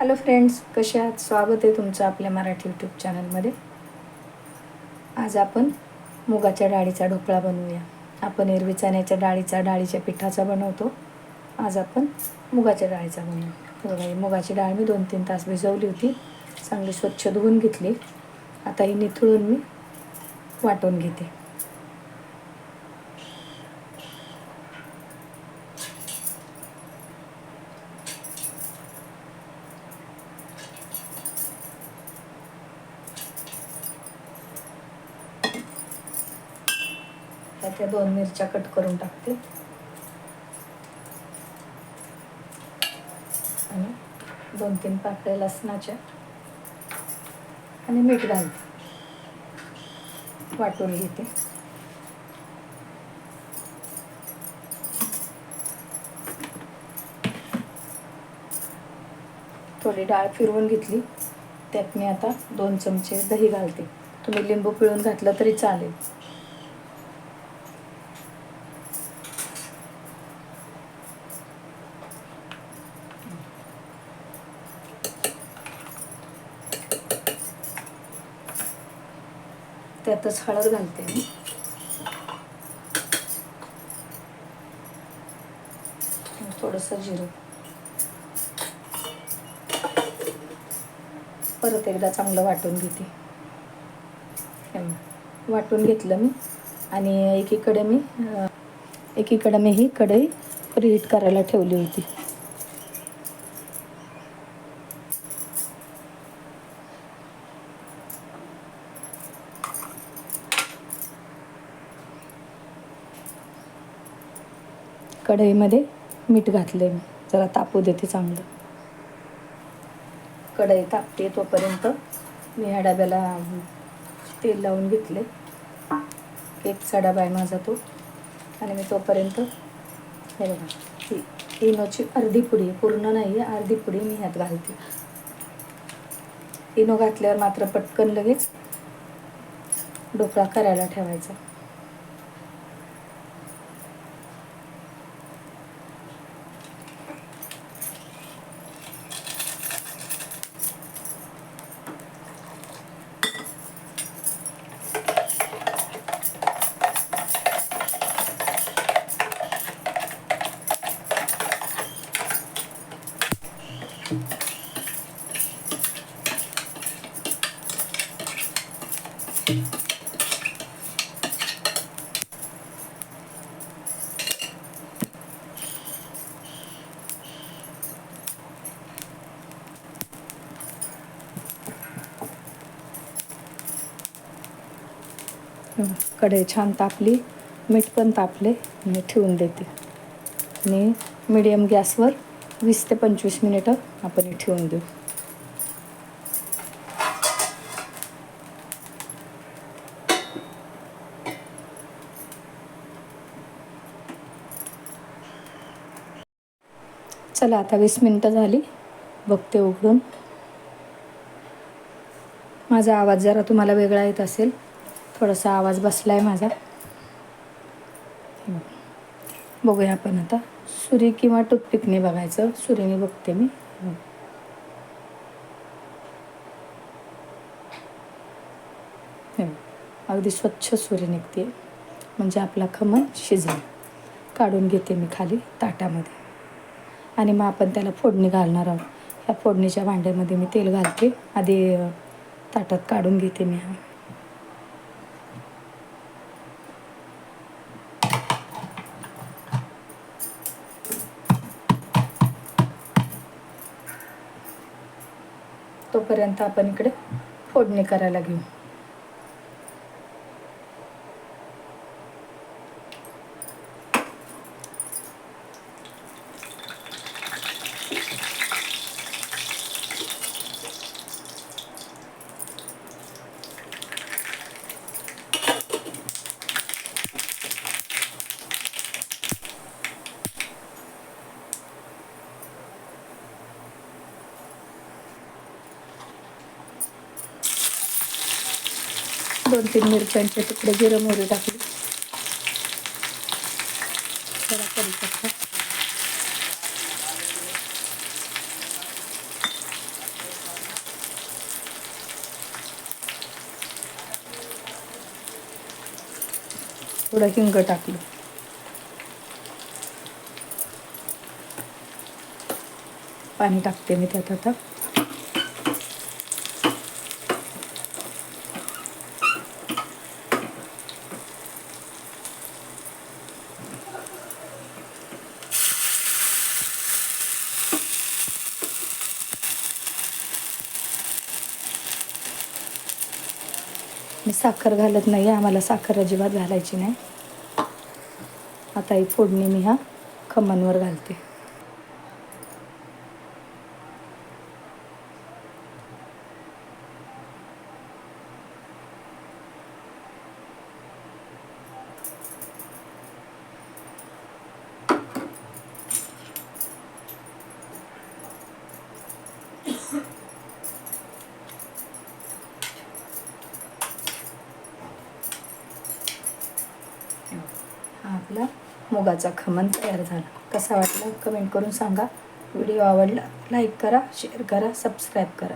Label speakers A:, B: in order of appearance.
A: Hello friends कसे आहात? स्वागत आहे तुमचं आपल्या मराठी यूट्यूब चॅनलमध्ये आज आपण मुगाच्या डाळीचा ढोकळा बनवूया. आपण एरवी चण्याच्या डाळीचा डाळीच्या पिठाचा बनवतो. आज आपण मुगाच्या डाळीचा बनवू. बघा ही मुगाची डाळ मी दोन तीन तास भिजवली होती. चांगली स्वच्छ धुवून घेतली. आता ही निथळून मी वाटून घेते. त्या दोन मिरच्या कट करून टाकते. आणि दोन तीन पाकळ्या लसणाच्या आणि मीठ घालते. वाटून घेते. थोडी डाळ फिरवून घेतली. त्यात मी आता दोन चमचे दही घालते. तुम्ही लिंबू पिळून घातलं तरी चालेल. त्यातच हळद घालते मी. थोडंसं जिरं. परत एकदा चांगलं वाटून घेते. वाटून घेतलं मी. आणि एकीकडे मी एकीकडे मी ही कढई प्रीहीट करायला ठेवली होती. कढईमध्ये मीठ घातलं आहे मी. जरा तापू देते चांगलं. कढई तापते तोपर्यंत मी ह्या डब्याला तेल लावून घेतले केकचा डबा आहे माझा तो. आणि मी तोपर्यंत हे बघा इनोची अर्धी पुडी आहे, पूर्ण नाही आहे अर्धी पुडी मी ह्यात घालते. इनो घातल्यावर मात्र पटकन लगेच ढोकळा करायला ठेवायचा. कढई छान तापली मीठ पण तापले मी ठेवून देते. आणि मिडियम गॅसवर वीस ते पंचवीस मिनिटं आपण ठेवून देऊ. चला आता वीस मिनटं झाली. बघते उघडून. माझा आवाज जरा तुम्हाला वेगळा येत असेल. थोडासा आवाज बसला आहे माझा. बघूया आपण आता. सुरी किंवा टूथपिकने बघायचं. सुरीने बघते मी. अगदी स्वच्छ सुरी निघते. म्हणजे आपला खमण शिजेल. काढून घेते मी खाली ताटामध्ये. आणि मग आपण त्याला फोडणी घालणार आहोत. ह्या फोडणीच्या भांड्यामध्ये मी तेल घालते. आधी ताटात काढून घेते मी हा. तोपर्यंत आपण इकडे फोडणी करायला घेऊ. दोन तीन मिरच्यांचे तुकडे जिरं मोहरी टाकली. थोडा थोडं हिंग टाकलं. पाणी टाकते मी त्यात आता. मी साखर घालत नाही आम्हाला साखर अजिबात घालायची नाही. आता ही फोडणी मी ह्या खमणवर घालते. हा आपला मुगाचा खमण तयार झाला. कसा वाटला? कमेंट करून सांगा. व्हिडिओ आवडला? लाईक करा शेअर करा सबस्क्राईब करा.